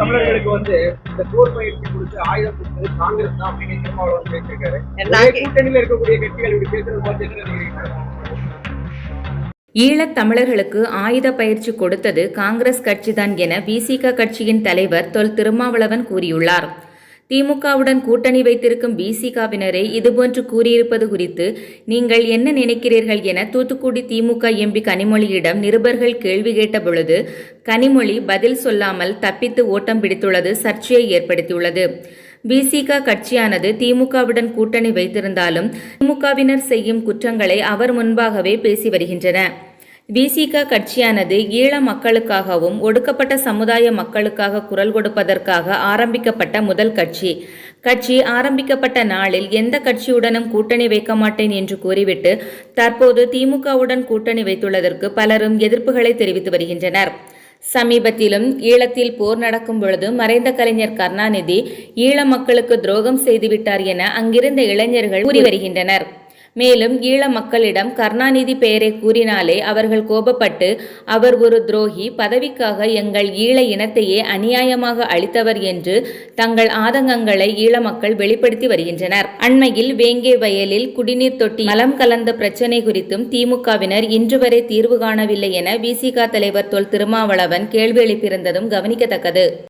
தமிழர்களுக்கு வந்து இந்த போர் பயிற்சி கொடுத்து ஆயுதம் கொடுத்தது காங்கிரஸ் தான் அப்படின்னு திருமாவளவன் பேசியிருக்காரு. கூட்டணியில் இருக்கக்கூடிய கட்சிகள் இப்படி பேசுறது பார்த்து என்ன நினைக்கிறீங்க ஈழத் தமிழர்களுக்கு ஆயுத பயிற்சி கொடுத்தது காங்கிரஸ் கட்சிதான் என விசிக கட்சியின் தலைவர் தொல் திருமாவளவன் கூறியுள்ளார். திமுகவுடன் கூட்டணி வைத்திருக்கும் விசிகாவினரை இதுபோன்று கூறியிருப்பது குறித்து நீங்கள் என்ன நினைக்கிறீர்கள் என தூத்துக்குடி திமுக எம்பி கனிமொழியிடம் நிருபர்கள் கேள்வி கேட்டபொழுது கனிமொழி பதில் சொல்லாமல் தப்பித்து ஓட்டம் பிடித்துள்ளது சர்ச்சையை ஏற்படுத்தியுள்ளது. பிசிக கட்சியானது திமுகவுடன் கூட்டணி வைத்திருந்தாலும் திமுகவினர் செய்யும் குற்றங்களை அவர் முன்பாகவே பேசி வருகின்றன. விசிக கட்சியானது ஈழ மக்களுக்காகவும் ஒடுக்கப்பட்ட சமுதாய மக்களுக்காக குரல் கொடுப்பதற்காக ஆரம்பிக்கப்பட்ட முதல் கட்சி. கட்சி ஆரம்பிக்கப்பட்ட நாளில் எந்த கட்சியுடனும் கூட்டணி வைக்க மாட்டேன் என்று கூறிவிட்டு தற்போது திமுகவுடன் கூட்டணி வைத்துள்ளதற்கு பலரும் எதிர்ப்புகளை தெரிவித்து வருகின்றனர். சமீபத்திலும் ஈழத்தில் போர் நடக்கும் பொழுது மறைந்த கலைஞர் கருணாநிதி ஈழ மக்களுக்கு துரோகம் செய்துவிட்டார் என அங்கிருந்த இளைஞர்கள் கூறி வருகின்றனர். மேலும் ஈழ மக்களிடம் கருணாநிதி பெயரை கூறினாலே அவர்கள் கோபப்பட்டு அவர் ஒரு துரோகி பதவிக்காக எங்கள் ஈழ இனத்தையே அநியாயமாக அளித்தவர் என்று தங்கள் ஆதங்கங்களை ஈழ மக்கள் வெளிப்படுத்தி வருகின்றனர். அண்மையில் வேங்கே வயலில் குடிநீர் தொட்டி மலம் கலந்த பிரச்சினை குறித்தும் திமுகவினர் இன்று வரை தீர்வு காணவில்லை என விசிக தலைவர் தொல் திருமாவளவன் கேள்வி எழுப்பியிருந்ததும் கவனிக்கத்தக்கது.